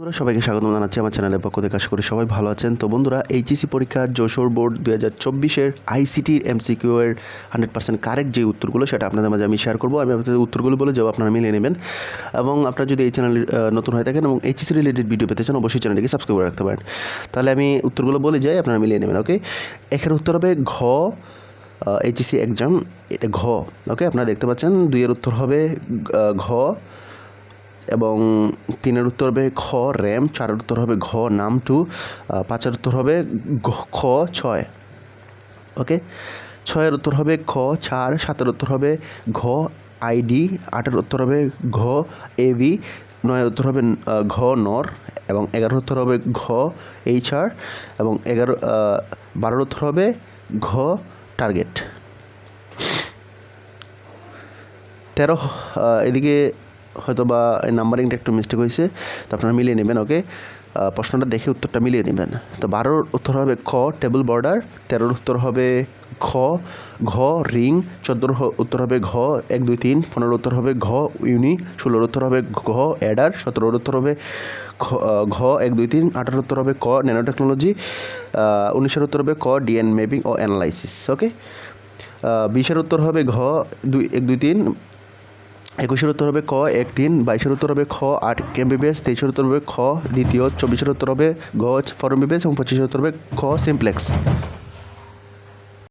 বন্ধুরা, সবাইকে স্বাগত জানাচ্ছি আমার চ্যানেলের পক্ষ থেকে। আশা করি সবাই ভালো আছেন। তো বন্ধুরা এইচএসি পরীক্ষা যশোর বোর্ড দু হাজার চব্বিশের আইসিটি, এমসিকিউ এর হান্ড্রেড পার্সেন্ট কারেক্ট যে উত্তরগুলো, সেটা আপনাদের মাঝে আমি শেয়ার করব। আমি আপনাদের উত্তরগুলো বলে যাব আপনারা মিলিয়ে নেবেন। এবং আপনারা যদি এই চ্যানেল নতুন হয়ে থাকেন এবং এইচএসি রিলেটেড ভিডিও পেতে চান, অবশ্যই চ্যানেলটিকে সাবস্ক্রাইব করে রাখতে পারেন। তাহলে আমি উত্তরগুলো বলে যাই, আপনারা মিলিয়ে নেবেন ওকে এখানে উত্তর হবে ঘ এইচএসি এক্সাম এটা ঘ ওকে আপনারা দেখতে পাচ্ছেন, দুইয়ের উত্তর হবে ঘ এবং তিনের উত্তর হবে খ, র্যাম। চারের উত্তর হবে ঘ, নাম টু। পাঁচের উত্তর হবে খ, ছয়। ওকে? ছয়ের উত্তর হবে খ, চার। সাতের উত্তর হবে ঘ, আইডি। আটের উত্তর হবে ঘ, এভি। নয়ের উত্তর হবে ঘ, নর। এবং এগারোর উত্তর হবে ঘ এইচ আর এবং এগারো বারোর উত্তর হবে ঘ, টার্গেট। তেরো এদিকে হয়তো বা নাম্বারিংটা একটু মিস্টেক হয়েছে তো আপনারা মিলিয়ে নেবেন ওকে প্রশ্নটা দেখে উত্তরটা মিলিয়ে নেবেন। তো বারোর উত্তর হবে খ টেবিল বর্ডার তেরোর উত্তর হবে খ ঘ রিং চোদ্দোর উত্তর হবে ঘ, এক, দুই, তিন, পনেরোর উত্তর হবে ঘ ইউনি ষোলোর উত্তর হবে ঘ অ্যাডার সতেরোর উত্তর হবে ঘ, এক, দুই, তিন, আঠারোর উত্তর হবে ক ন্যানো টেকনোলজি উনিশের উত্তর হবে ক ডিএন ম্যাপিং ও অ্যানালাইসিস ওকে বিশের উত্তর হবে ঘ, দুই, এক, দুই, তিন একুশের উত্তর হবে ক এক তিন বাইশের উত্তর হবে খ, আট এমবিবিএস তেইশের উত্তর হবে খ, দ্বিতীয়। চব্বিশের উত্তর হবে গ ফর এমবিবিএস এবং পঁচিশের উত্তর হবে খ সিমপ্লেক্স।